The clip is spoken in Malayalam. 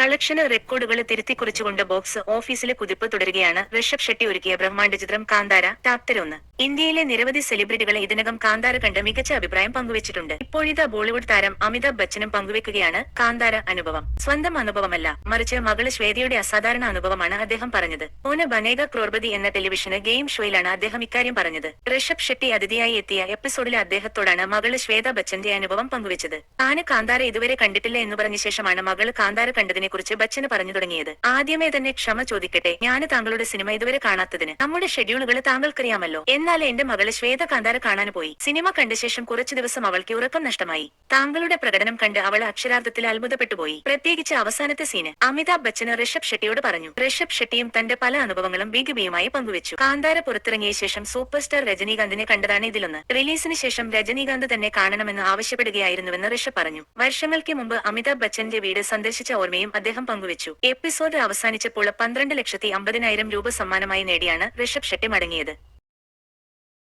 കളക്ഷന് റെക്കോർഡുകൾ തിരുത്തിക്കുറിച്ചുകൊണ്ട് ബോക്സ് ഓഫീസിലെ കുതിപ്പ് തുടരുകയാണ്. ഋഷഭ് ഷെട്ടി ഒരുക്കിയ ബ്രഹ്മാണ്ഡ ചിത്രം കാന്താര ചാപ്റ്റർ ഒന്ന്. ഇന്ത്യയിലെ നിരവധി സെലിബ്രിറ്റികളെ ഇതിനകം കാന്താര കണ്ട് മികച്ച അഭിപ്രായം പങ്കുവച്ചിട്ടുണ്ട്. ഇപ്പോഴിതാ ബോളിവുഡ് താരം അമിതാഭ് ബച്ചനും പങ്കുവെക്കുകയാണ് കാന്താര അനുഭവം. സ്വന്തം അനുഭവമല്ല മറിച്ച് മകൾ ശ്വേതയുടെ അസാധാരണ അനുഭവമാണ് അദ്ദേഹം പറഞ്ഞത്. ഓന് ബനേഗ ക്രോർബതി എന്ന ടെലിവിഷന് ഗെയിം ഷോയിലാണ് അദ്ദേഹം ഇക്കാര്യം പറഞ്ഞത്. ഋഷഭ് ഷെട്ടി അതിഥിയായി എത്തിയ എപ്പിസോഡിലെ അദ്ദേഹത്തോടാണ് മകൾ ശ്വേത ബച്ചന്റെ അനുഭവം പങ്കുവച്ചത്. താന് കാന്താര ഇതുവരെ കണ്ടിട്ടില്ല എന്ന് പറഞ്ഞ ശേഷമാണ് മകൾ കാന്താര കണ്ടതിനെ കുറിച്ച് ബച്ചന് പറഞ്ഞു തുടങ്ങിയത്. ആദ്യമേ തന്നെ ക്ഷമ ചോദിക്കട്ടെ ഞാൻ താങ്കളുടെ സിനിമ ഇതുവരെ കാണാത്തതിന്. നമ്മുടെ ഷെഡ്യൂളുകൾ താങ്കൾക്കറിയാമല്ലോ. എന്നാൽ എന്റെ മകൾ ശ്വേത കാന്താര കാണാൻ പോയി. സിനിമ കണ്ട ശേഷം കുറച്ചു ദിവസം അവൾക്ക് ഉറക്കം നഷ്ടമായി. താങ്കളുടെ പ്രകടനം കണ്ട് അവൾ അക്ഷരാർത്ഥത്തിൽ അത്ഭുതപ്പെട്ടുപോയി പ്രത്യേകിച്ച് അവസാനത്തെ സീന്. അമിതാഭ് ബച്ചന് ഋഷഭ് ഷെട്ടിയോട് പറഞ്ഞു. ഋഷഭ് ഷെട്ടിയും തന്റെ പല അനുഭവങ്ങളും ബിഗ് ബിയുമായി പങ്കുവച്ചു. കാന്താര പുറത്തിറങ്ങിയ ശേഷം സൂപ്പർ സ്റ്റാർ രജനീകാന്തിനെ കണ്ടതാണ് ഇതിലൊന്ന്. റിലീസിന് ശേഷം രജനീകാന്ത് തന്നെ കാണണമെന്ന് ആവശ്യപ്പെടുകയായിരുന്നുവെന്ന് ഋഷഭ് പറഞ്ഞു. വർഷങ്ങൾക്ക് മുമ്പ് അമിതാഭ് ബച്ചന്റെ വീട് സന്ദർശിച്ച ഓർമ്മയും അദ്ദേഹം പങ്കുവച്ചു. എപ്പിസോഡ് അവസാനിച്ചപ്പോൾ പന്ത്രണ്ട് ലക്ഷത്തി അമ്പതിനായിരം രൂപ സമ്മാനമായി നേടിയാണ് ഋഷഭ് ഷെട്ടി മടങ്ങിയത്.